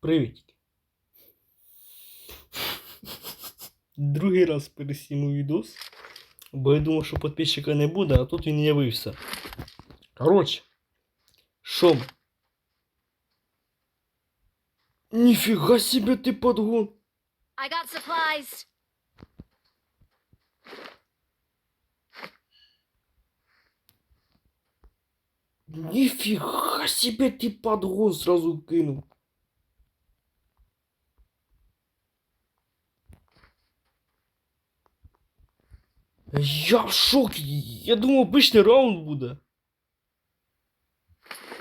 Привіт. Другий раз пересіму відос, бо я думав, що підписчика не буде, а тут він явився. Коротше, що ми? Ніфіга себе ти подгон. I got supplies. Ніфіга себе ти подгон сразу кинув. Я в шокі. Я думав, обичний раунд буде.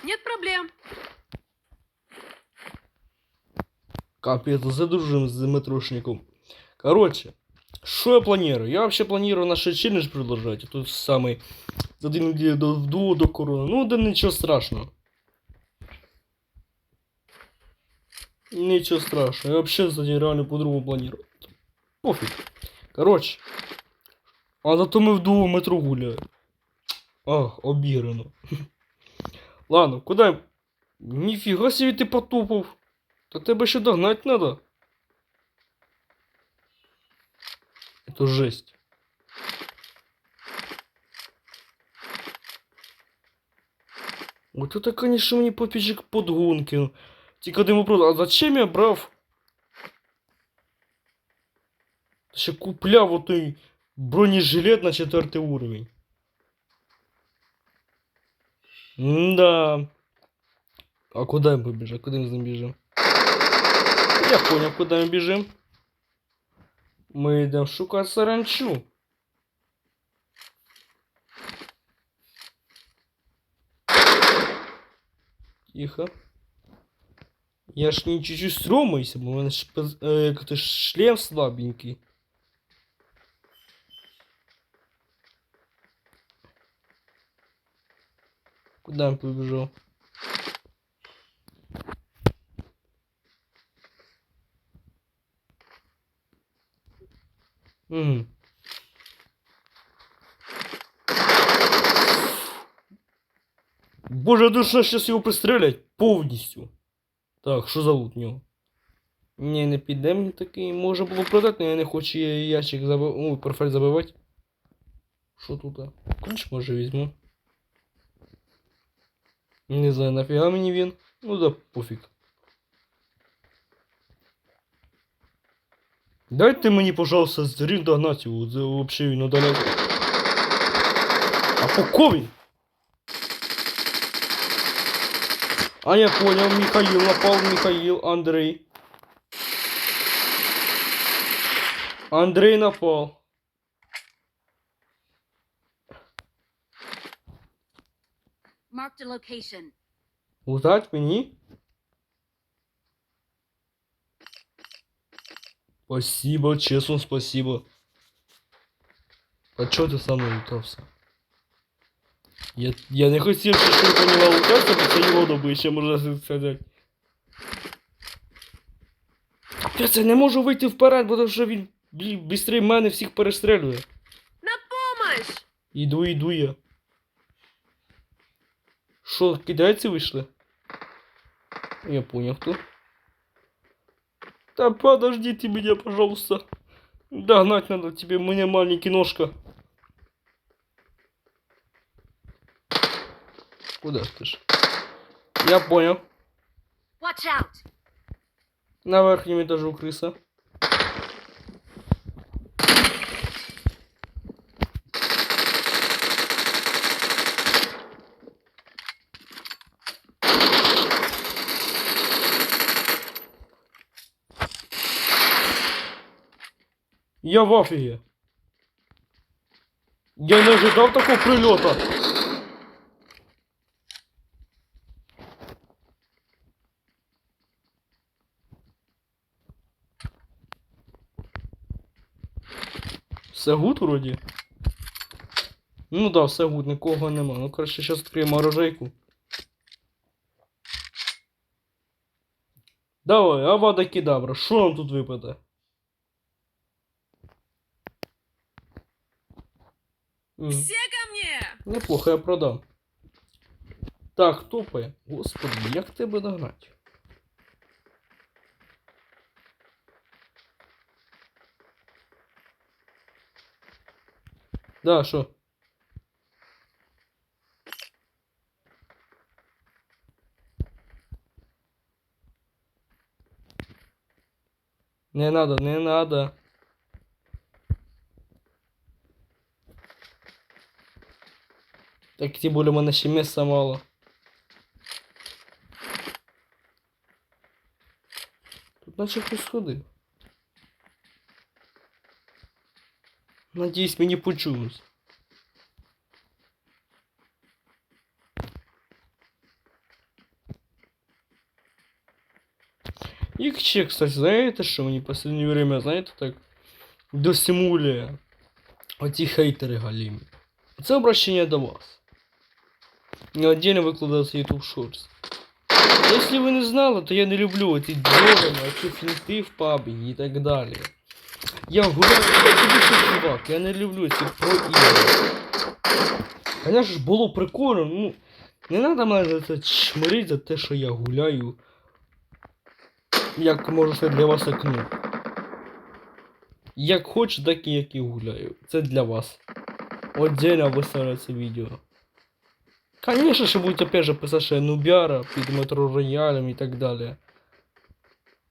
Нет проблем. Капец, задружим с метрошником. Короче, что я планирую? Я вообще планирую наш челлендж продолжать. Тут самый за две недели до, до, до короны. Ну, да ничего страшного. Ничего страшного. Я вообще, кстати, реально по-другому планирую. Пофиг. Короче. А зато мы вдвоем в метро гуляем. Ах, обіграно. Ладно, куда? Нифига себе ты потопал. Та тебе ще догнать надо. Это жесть. Вот это, конечно, мне попичек подгонки. Тільки один вопрос, а зачем я брав? Ще купляв отой бронежилет на четвертий уровень. Да. А куда мы побежим? Куда мы забежим? Я понял, куда мы бежим. Мы идем шукать саранчу. Тихо. Я ж не чуть-чуть стромаюсь, у то ж шлем слабенький. Куда он побежал? Угу. Боже, душа сейчас його пристрелять повністю. Так, що за лут в нього? Ні, не піде мені такий. Може було продати, але я не хочу я- ящик забив... Ой, портфель забивати. Що тут? Ключ може візьму. Не знаю, нафіга мені він. Ну да пофіг. Дайте мені, пожалуйста, зрін догнати його. Це вообще він удаляє. А по кові? А я понял, Михаил напал, Михаил, Андрей. Андрей напал. Marked a location. Узнать мені? Спасибо, честно, спасибо. А чё ты со мной лутався? Я, я не хотів, щоб ти по нього лутався, бо це його добище, можна сказати. Я не можу вийти вперед, бо що він блін, бістрий мене всіх перестрелює. На помощь! Іду, іду я. Що, китайці вийшли? Я понял, кто. Да подождите меня, пожалуйста. Догнать надо тебе, мне маленький ножка. Куда ты ж? Я понял. Watch out! На верхнем этаже крыса. Я в афиге. Я не ожидал такого прилета. Все гуд вроді. Ну да, все гуд, нікого нема. Ну коротше, зараз відкриємо оружейку. Давай, авада кедабра, що нам тут випаде? Все ко мне! Ну, Неплохо я продам. Так, топає. Господи, як тебе догнать. Да, а що? Не надо, не надо. Так тем более в мене ще місця мало. Тут наче хтось ходив. Надіюсь, мені почулось. І ще, кстати, знаєте, що мені в последнее время, знаєте, так досимулює оті хейтери галімі. Це обращення до вас. Я отдельно викладався YouTube Shorts. Якщо ви не знали, то я не люблю ці дьогани, ці фінти в пабі і так далі. Я гуляю, я чувак, я не люблю ці про ігри. Конечно ж було прикольно, ну, не треба мене за це чмирити за те, що я гуляю. Як можу сказати, для вас окно. Як хочу, так і як і гуляю. Це для вас. Отдельно виставлю це відео. Конечно же будуть опять же писати, що я нубяра під метро роялем і так далі.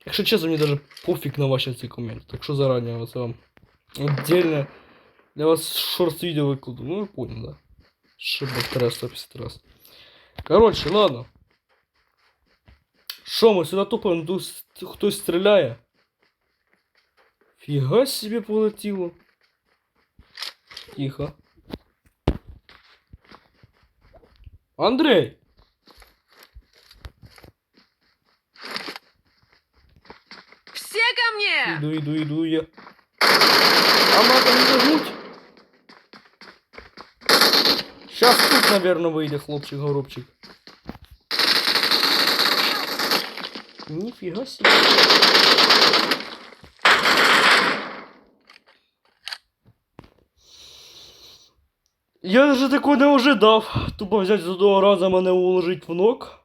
Якщо чесно, мені даже пофіг на ваші ці коменти. Так що зарані вас вам отдельно для вас шорт відео викладу. Ну ви поняли, да? Шибок 150 раз. Короче, ладно. Що ми сюди тупо тут с- хтось стріляє? Фіга себе полетіло. Тихо. Андрей! Все ко мне! Иду, иду, иду я. А надо не зажмуть. Сейчас тут, наверное, выйдет хлопчик-горобчик. Нифига себе. Я даже такого не ожидав. Тупо взять з одного разу мене уложить в ног.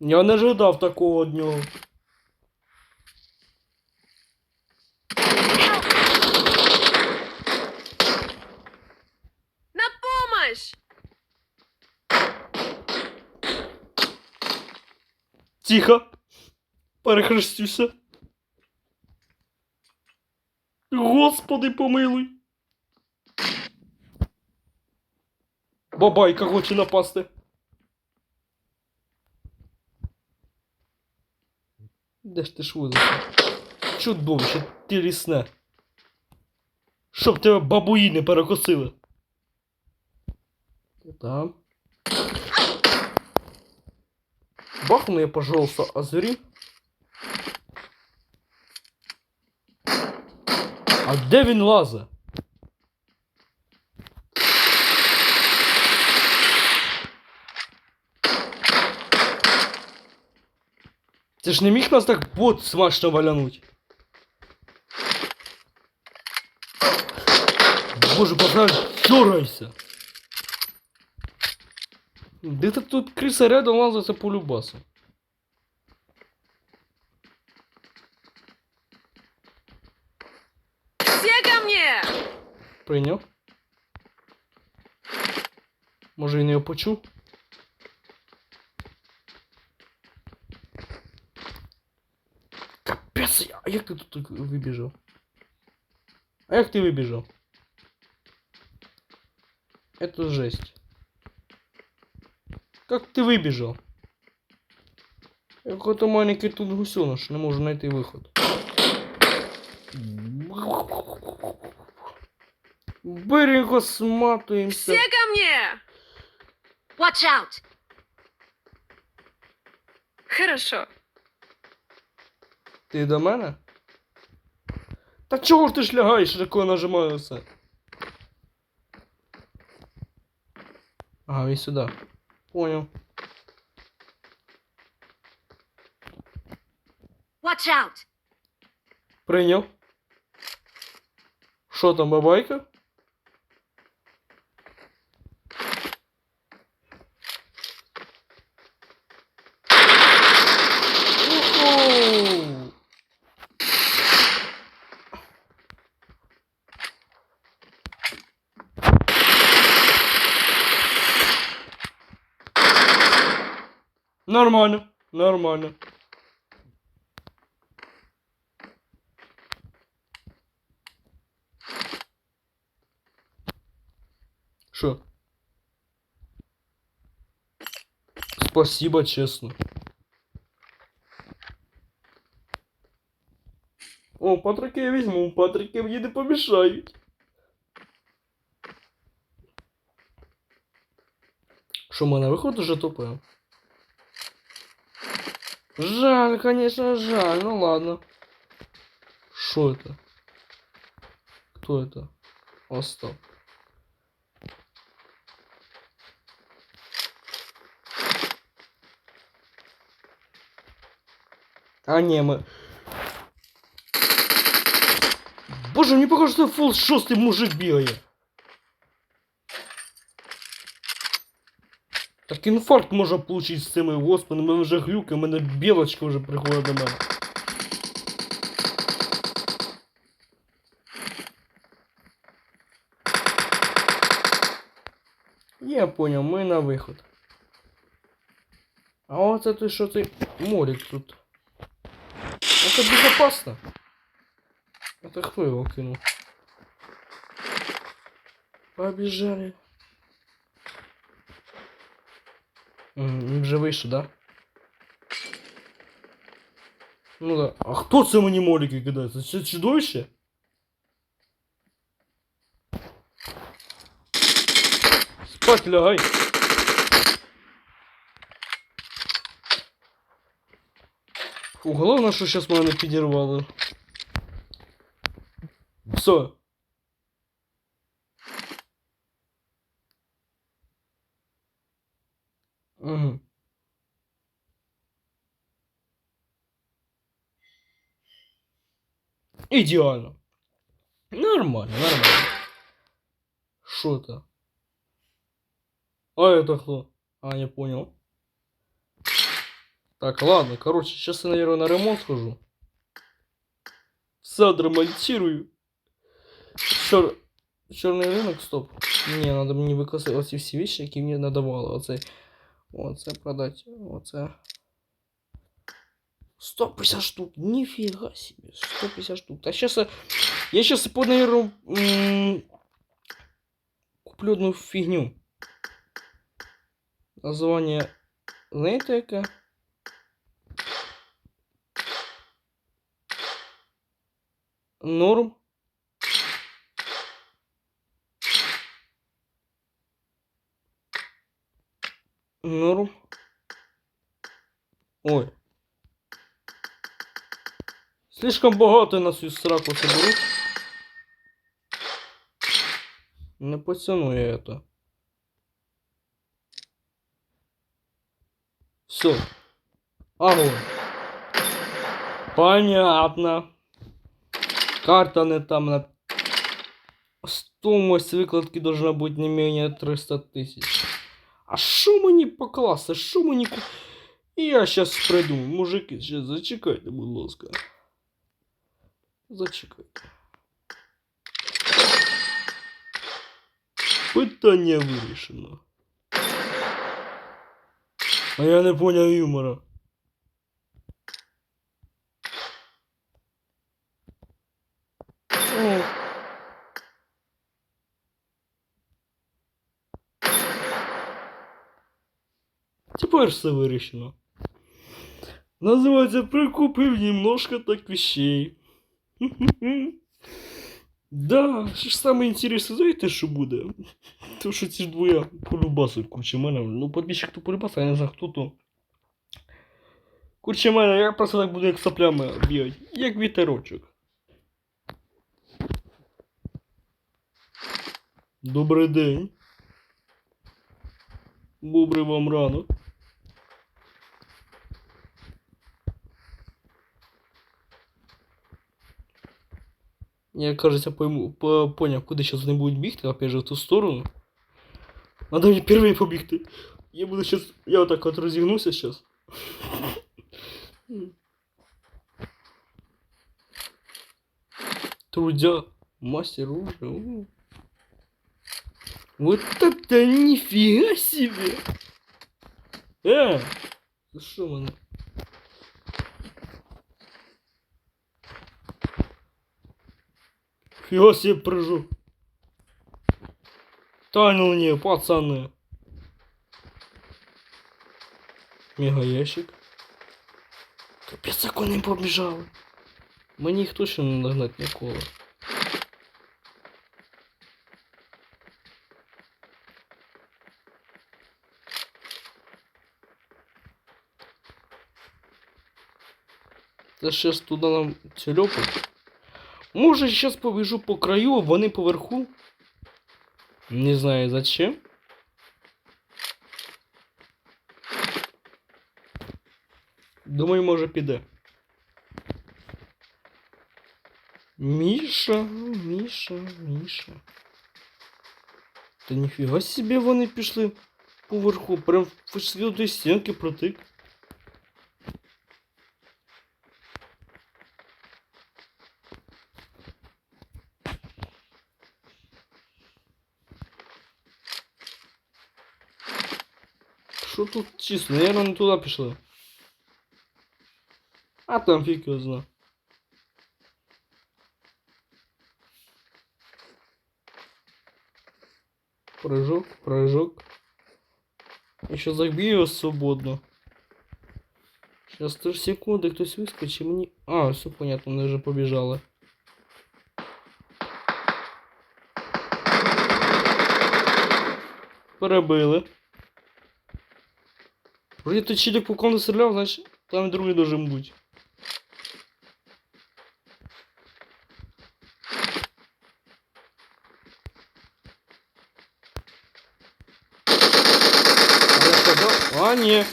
Я не ожидав такого нього. На помощь! Тихо. Перехрестюся. Господи, помилуй. Бабайка хоче напасти. Де ж ти ж вилазив? Чудовище, ти лісне. Щоб тебе бабуї не перекосили. Там. Бахну я, пожалуйста, озри. А де він лазе? Ти ж не міг нас так бот смачно валянуть. Боже, пацан, дергайся. Де-то тут криса рядом лазиться по любасу. Все ко мне! Прийняв. Може він його почув? Капець, а як ти тут вибіжав? А як ти вибіжав? Это жесть. Как ты выбежал? Я какой-то маленький тут гусеныш, не можу знайти виход. Берего сматуємося. Все ко мне! Watch out! Хорошо. Ти до мене? Та чого ж ти ж лягаєш, коли нажимаю все? Ага, і сюди. Понял. Watch out! Прийняв. Що там, бабайка? Нормально, нормально. Что? Спасибо, честно. О, патрики я візьму, патрики мені не помішають. Що, в мене виходить уже тупе? Жаль, конечно, жаль. Ну ладно. Что это? Кто это? Остап. А не, мы... Боже, мне похоже, что фул шостый мужик бегает. Так інфаркт можна получить з цими господи, у мене вже глюки, у мене білочка вже приходить до. Я понял, ми на виход. А оце ти що ти морик тут? Это безопасно. Это кто его кинул? Побежали. М, Вже вийшов, да? Ну да. А хто це мені моліки кидає? Це ще чудовище? Спать лягай. Фу, головне, що зараз мене не підірвали. Все. Идеально. Нормально, нормально. Что это? А это кто? А, я понял. Так, ладно, короче, сейчас я, наверное, на ремонт схожу. Сад ремонтирую. Чер... Черный рынок, стоп. Не, надо мені викласти оці всі вещи, які мені надавали. Оце, оце продать, оце. 150 штук, нифига себе, 150 штук. А сейчас я, я сейчас, наверное, м, куплю одну фигню. Название, знаєте яке? Норм. Норм. Ой. Слишком багато на свою сраку соберу. Не потяну я это. Все. Огонь. Понятно. Карта не там на... Стоимость выкладки должна быть не менее 300 тысяч. А що мені покласти? Що мені ку... Я щас придумаю. Мужики, ще зачекайте, будь ласка. Зачекайте. Питання вирішено. А я не поняв юмора. О. Тепер все вирішено. Називається прикупив немножко так вещей. Да, що ж саме інтересне, знаєте, що буде? То, що ці ж двоє полюбасують, курче мене. Ну, подбіжчик то полюбаса, я не знаю, хто то. Курче мене, я просто так буду як соплями бігати, як вітерочок. Добрий день. Добрий вам ранок. Я, кажется, пойму, по, понял, куда сейчас они будут бігти, опять же, в ту сторону. Надо мне первый побігти. Я буду сейчас, я вот так вот разогнуся сейчас. Трудя, мастер оружия. Вот это нифига себе! Э, За що мене? Фига себе прыжу. Та ну не, пацаны. Мега ящик. Капець, як вони побіжали. Мені їх точно не нагнать ніколи. Це щас туди нам цільопить. Може, зараз побіжу по краю, а вони поверху. Не знаю зачем. Думаю, може піде. Міша, Міша, Міша. Та ніфіга собі вони пішли поверху, прям в світлої стінки протик. Тут чисто? Наверное, не туди пішли. А там фиг его знает. Прыжок, прыжок. Еще забью свободно. Сейчас тоже секунды, хтось выскочит мне. А, все понятно, она уже побежала. Перебили. Вроде ты чилик по комнате стрелял, значит, там и другой должен быть. А я сказав, а ні.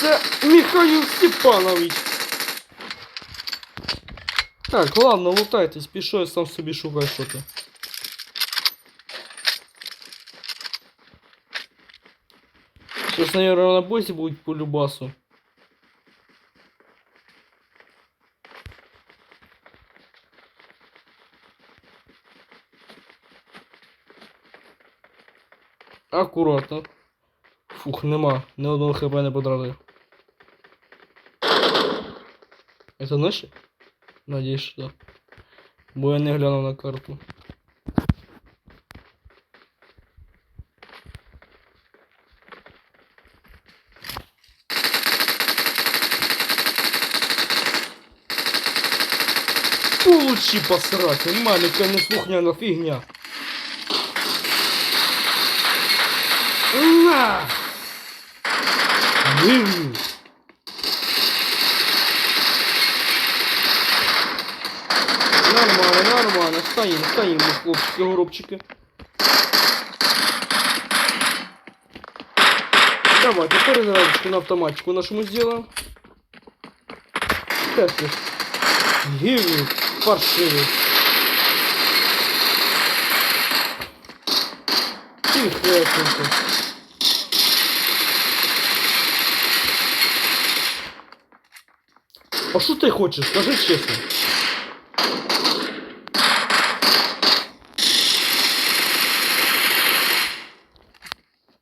Це Михаил Степанович. Так, ладно, лутайтесь, пішов, я сам собі шукаю що Сейчас, наверное, на боссе будет по любасу. Аккуратно. Фух, нема. Ни одного хп не потратив. Это наші? Надіюсь, що да. Бо я не глянув на карту. Получи посрать, маленькая неслухняна фигня. На! Вырву. Нормально, нормально. Стоим, стоим, мы, хлопчики, горобчики. Давайте перезарядочку на автоматику нашему сделаем. Так. Гивник, паршивый. Тихесенько. А що ти хочеш? Скажи чесно.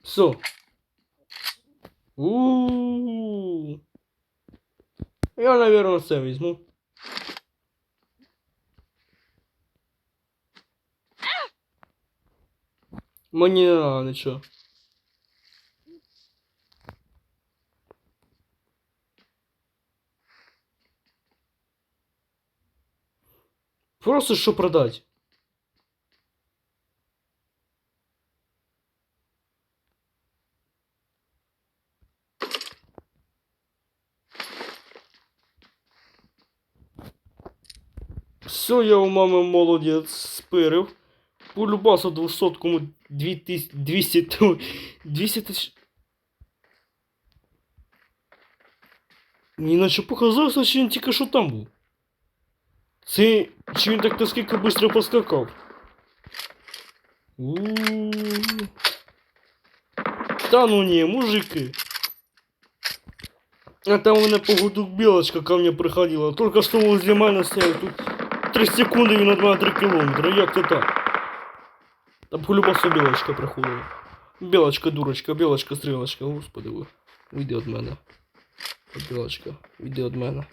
Все. у Я, наверное, це візьму. Нічого. Просто що продать. Все, я у мами молодець спирив. По любасу 200-кому 2000 200 ту- 200 тисяч. Мені наче показалося, що він тільки що там був. Це чи він так наскільки швидко поскакав? У-у-у. Та ну не, мужики. А там у меня погоду белочка ко мне приходила. Только что возле мене стоял. Тут 3 секунди він від мене 3 кілометри. Як то так? Там полюбасу білочка приходила. Білочка, дурочка, білочка, стрілочка. Господи ви. Уйди від мене. Білочка, йди від мене.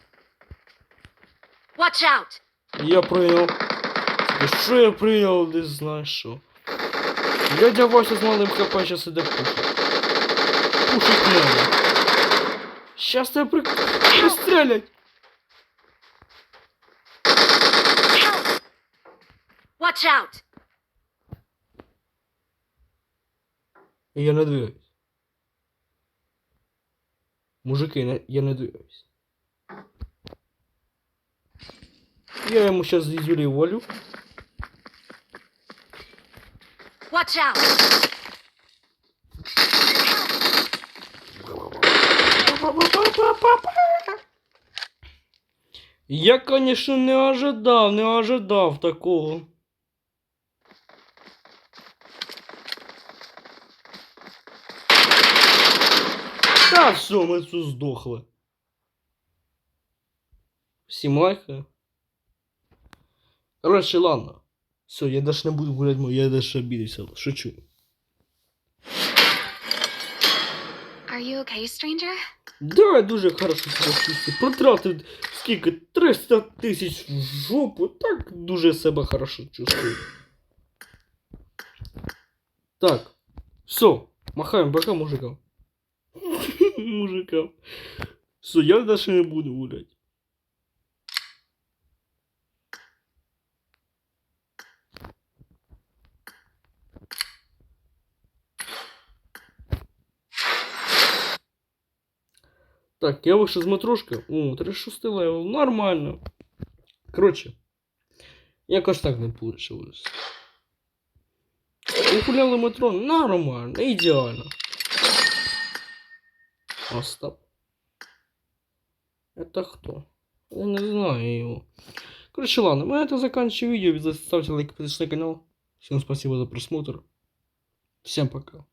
Watch out! Я прийняв. Та що я прийняв, не знаєш що. Дядя Вася з малим хп зараз іде пушить. Пушить мене. Щас тебе при... пристрелять. Help! Watch out! І я не двигаюсь. Мужики, не- я не двигаюсь. Я ему сейчас зизюлей волю. Watch out! Я, конечно, не ожидав, не ожидав такого. Все, ми тут здохли. Всім лайки. Короче, ладно. Все, я даже не буду гулять, я даже обидевся. Шучу. Are you okay, stranger? Да, я дуже хорошо себе чувствую. Потратив скільки? 300 тисяч в жопу. Так дуже себе хорошо чувствую. Так. Все. Махаем пока мужикам. Мужикам. Все, я дальше не буду гулять. Так, я вышел из матрошки. О, 36 левел. Нормально. Короче. Якось так не получилось. Ухуляли метро нормально, ідеально. Остап. Это кто? Я не знаю его. Короче, ладно, мы это заканчиваем видео. Ставьте лайк, подписывайтесь на канал. Всем спасибо за просмотр. Всем пока.